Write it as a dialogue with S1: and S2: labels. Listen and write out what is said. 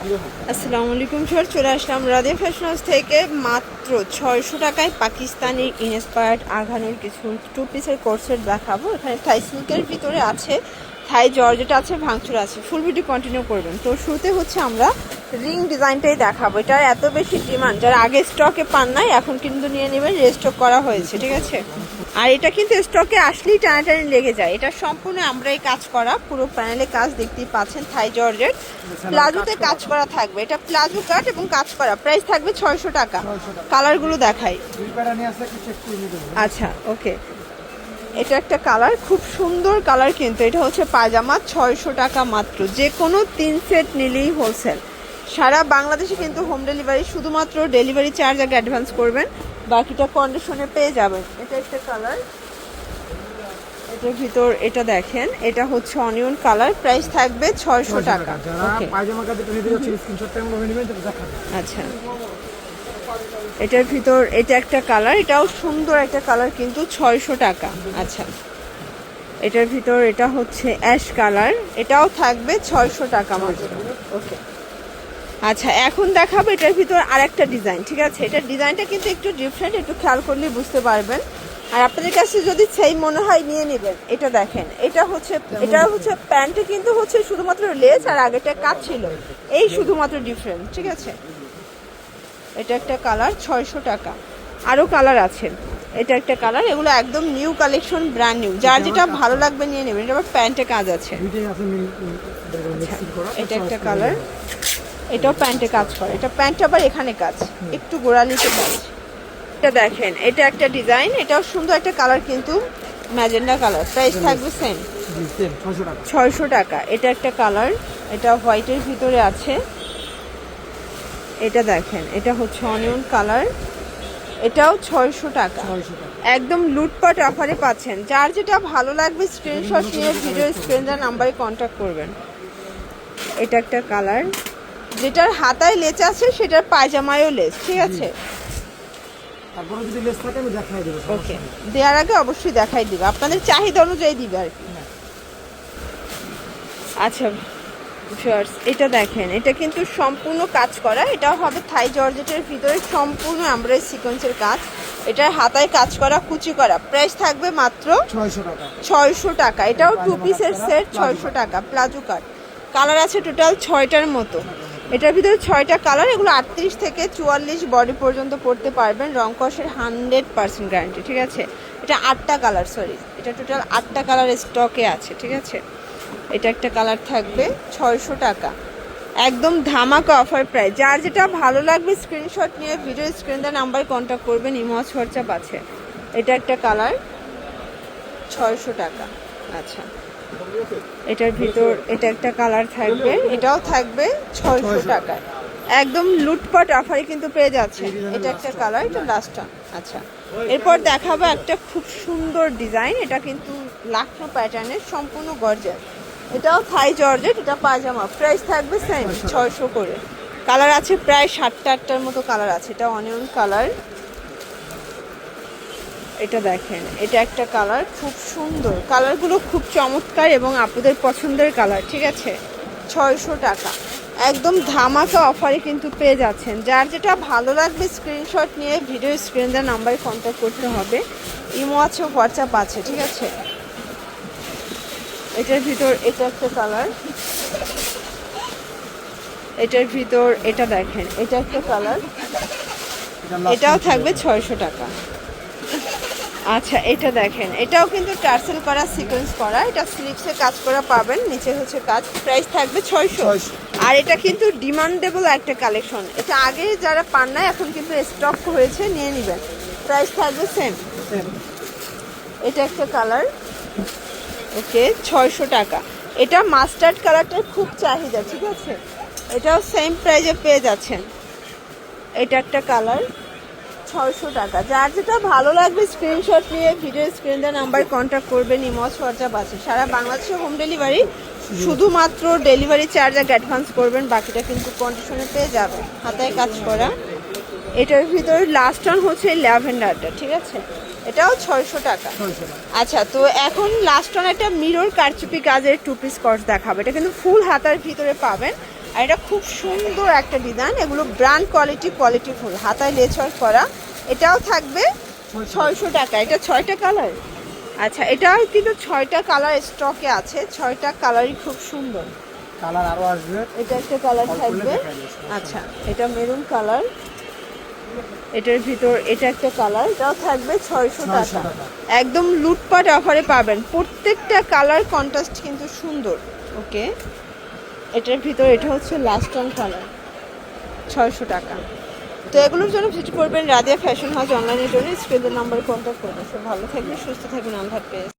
S1: আসসালামু আলাইকুম স্যার চলে আসলাম রাধে ফ্যাশন হাউস থেকে। মাত্র ছয়শো টাকায় পাকিস্তানি ইনস্পায়ার্ড আঘানোর কিছু টু পিসের কোর্সেট দেখাবো। এখানে থাই ভিতরে আছে। থাই জর্জেট আছে ভাঙচুর আছে। ফুল ভিডিও কন্টিনিউ করবেন। তো শুরুতে হচ্ছে আমরা রিং ডিজাইনটাই দেখাবো। এটার এত বেশি ডিমান্ড যারা আগে স্টকে পান নাই এখন কিন্তু নিয়ে নেবেন রেস্টক করা হয়েছে ঠিক আছে? আর এটা কিন্তু স্টকে আসলেই টানাটানি লেগে যায়। এটা সম্পূর্ণ আমরাই কাজ করা পুরো প্যানেলে কাজ দেখতেই পাচ্ছেন থাই জর্জেট। প্লাজোতে কাজ করা থাকবে। এটা প্লাজো কাট এবং কাজ করা। প্রাইস থাকবে ছয়শো টাকা। কালারগুলো দেখাই। আচ্ছা ওকে এটা একটা কালার খুব সুন্দর কালার কিন্তু। এটা হচ্ছে পায়জামা ছয়শো টাকা মাত্র। যে কোনো তিন সেট নিলেই হোলসেল সারা বাংলাদেশে কিন্তু হোম ডেলিভারি শুধুমাত্র ডেলিভারি চার্জ আগে অ্যাডভান্স করবেন। বাকিটা কন্ডিশনে পেয়ে যাবেন। এটা একটা কালার। এটার ভিতর এটা দেখেন এটা হচ্ছে অনিয়ন কালার প্রাইস থাকবে ছয়শো টাকা। আচ্ছা। এটার ভিতর, এটা একটা কালার এটাও সুন্দর একটা কালার কিন্তু ছয়শো টাকা। আচ্ছা। এটার ভিতর এটা হচ্ছে অ্যাশ কালার এটাও থাকবে ছয়শো টাকা মাত্র। ওকে আচ্ছা এখন দেখাবো এটার ভিতর আরেকটা ডিজাইন ঠিক আছে? এটার ডিজাইনটা কিন্তু একটু ডিফারেন্ট একটু খেয়াল করলে বুঝতে পারবেন। আর আপনাদের কাছে যদি সেই মনে হয়, নিয়ে নেবেন। এটা দেখেন, এটা হচ্ছে এটা হচ্ছে প্যান্টে কিন্তু হচ্ছে শুধুমাত্র লেস আর আগেটা কাজ ছিল। এই শুধুমাত্র ডিফারেন্ট ঠিক আছে? এটা একটা কালার ছয়শো টাকা। আরও কালার আছে। এটা একটা কালার এগুলো একদম নিউ কালেকশন ব্র্যান্ড নিউ যার যেটা ভালো লাগবে নিয়ে নেবেন এটা আবার প্যান্টে কাজ আছে।
S2: করা।
S1: এটা একটা কালার। এটাও প্যান্টে কাজ করে। এটা প্যান্ট আবার এখানে কাজ। একটু গোড়ালিতে কাজ। এটা দেখেন এটা একটা ডিজাইন এটাও সুন্দর একটা কালার কিন্তু ম্যাজেন্ডা কালার। প্রাইস থাকবে সেম ছয়শো টাকা। এটা একটা কালার এটা হোয়াইটের ভিতরে আছে। এটা দেখেন এটা হচ্ছে অনিয়ন কালার। এটাও ছয়শো টাকা। একদম লুটপাট অফারে পাচ্ছেন। যার যেটা ভালো লাগবে স্ক্রিনশট নিয়ে ভিডিও স্ক্রিনটার নাম্বারে কন্ট্যাক্ট করবেন। এটা একটা কালার। যেটার হাতায় লেচ আছে সেটার পায়জামায়ও লেস ঠিক আছে? ওকে দেওয়ার আগে অবশ্যই দেখাই দিবে। আপনাদের চাহিদা অনুযায়ী দিবে আর কি। আচ্ছা ভিউয়ার্স এটা দেখেন এটা কিন্তু সম্পূর্ণ কাজ করা। এটাও হবে থাই জর্জেটের ভিতরে সম্পূর্ণ আমরা সিকোয়েন্সের কাজ। এটার হাতায় কাজ করা কুচি করা। প্রাইস থাকবে মাত্র
S2: ছয়শো টাকা।
S1: ছয়শো টাকা। এটাও টু পিসের সেট ছয়শো টাকা প্লাজো কাট কালার আছে টোটাল ছয়টার মতো। এটার ভিতরে ছয়টা কালার এগুলো আটত্রিশ থেকে চুয়াল্লিশ বডি পর্যন্ত পড়তে পারবেন। রং কষের হান্ড্রেড পার্সেন্ট গ্যারান্টি ঠিক আছে? এটা আটটা কালার সরি এটা টোটাল আটটা কালার স্টকে আছে ঠিক আছে? এটা একটা কালার থাকবে ছয়শো টাকা। একদম ধামাকা অফার প্রায় যার যেটা ভালো লাগবে স্ক্রিনশট নিয়ে ভিডিও স্ক্রিন দেওয়া নাম্বার কন্ট্যাক্ট করবেন ইমজ খরচা আছে। এটা একটা কালার ছয়শো টাকা। আচ্ছা। এটার ভিতর এটা একটা কালার থাকবে এটাও থাকবে ছয়শো টাকায়। একদম লুটপাট অফারে কিন্তু পেয়ে যাচ্ছে। এটা একটা কালার এটা লাস্টটা আচ্ছা। এরপর দেখাবো একটা খুব সুন্দর ডিজাইন এটা কিন্তু লাখনো প্যাটার্নের সম্পূর্ণ গর্জার এটাও থাই জর্জেট, এটা পায়জামা। প্রাইস থাকবে সেম ছয়শো করে। কালার আছে প্রায় সাতটা আটটার মতো কালার আছে। এটা অনিয়ন কালার এটা দেখেন, এটা একটা কালার খুব সুন্দর। কালারগুলো খুব চমৎকার এবং আপনাদের পছন্দের কালার ঠিক আছে? ছয়শো টাকা। একদম ধামাকা অফারে কিন্তু পেয়ে যাচ্ছেন। যার যেটা ভালো লাগবে স্ক্রিনশট নিয়ে ভিডিও স্ক্রিন দেওয়ার নাম্বারে কন্ট্যাক্ট করতে হবে। ইমো আছে হোয়াটসঅ্যাপ আছে, ঠিক আছে? এটার ভিতর এটা একটা কালার। এটার ভিতর এটা দেখেন এটা একটা কালার। এটাও থাকবে ছয়শো টাকা। আচ্ছা এটা দেখেন এটাও কিন্তু টার্সেল করা সিকোয়েন্স করা। এটা স্লিপসে কাজ করা পাবেন নিচে হচ্ছে কাজ। প্রাইস থাকবে ছয়শো। আর এটা কিন্তু ডিমান্ডেবল একটা কালেকশন এটা আগে যারা পান না এখন কিন্তু স্টক হয়েছে নিয়ে নেবেন। প্রাইস থাকবে সেম
S2: সেম
S1: এটা একটা কালার ওকে, ছয়শো টাকা। এটা মাস্টার্ড কালারটার খুব চাহিদা, ঠিক আছে? এটাও সেম প্রাইজে পেয়ে যাচ্ছেন। এটা একটা কালার ছয়শো টাকা। যার যেটা ভালো লাগবে স্ক্রিনশট নিয়ে ভিডিও স্ক্রিন দেওয়া নাম্বার কন্ট্যাক্ট করবেন, ইমজ হোয়াটসঅ্যাপ আছে। সারা বাংলাদেশে হোম ডেলিভারি শুধুমাত্র ডেলিভারি চার্জ আগে অ্যাডভান্স করবেন, বাকিটা কিন্তু কন্ডিশনে পেয়ে যাবেন। হাতায় কাজ করা। এটার ভিতরে লাস্ট অন হচ্ছে ল্যাভেন্ডারটা ঠিক আছে? এটাও ছয়শো টাকা। আচ্ছা তো এখন লাস্ট অন একটা মিরর কারচুপি কাজের টু পিস কর্স দেখাবো। এটা কিন্তু ফুল হাতার ভিতরে পাবেন। আর এটা খুব সুন্দর একটা ডিজাইন এগুলো ব্র্যান্ড কোয়ালিটি কোয়ালিটি ফুল হাতায় লেচর করা। এটাও থাকবে ছয়শো টাকা। এটা ছয়টা কালার আচ্ছা এটা কিন্তু ছয়টা কালার স্টকে আছে। ছয়টা কালারই খুব সুন্দর।
S2: কালার আরও আসবে।
S1: এটা একটা কালার থাকবে। আচ্ছা এটা মেরুন কালার এটার ভিতর এটা একটা কালার এটাও থাকবে ছয়শো টাকা। একদম লুটপাট অফারে পাবেন। প্রত্যেকটা কালার কন্ট্রাস্ট কিন্তু সুন্দর ওকে এটার ভিতর এটা হচ্ছে লাস্ট অন কালার ছয়শো টাকা। তো এগুলোর জন্য ভিজিট করবেন রাদিয়া ফ্যাশন হাউস অনলাইনের জন্য। স্ক্রিনের নাম্বারে কন্ট্যাক্ট করবেন। ভালো থাকবেন সুস্থ থাকবেন আল্লাহ হাফেজ।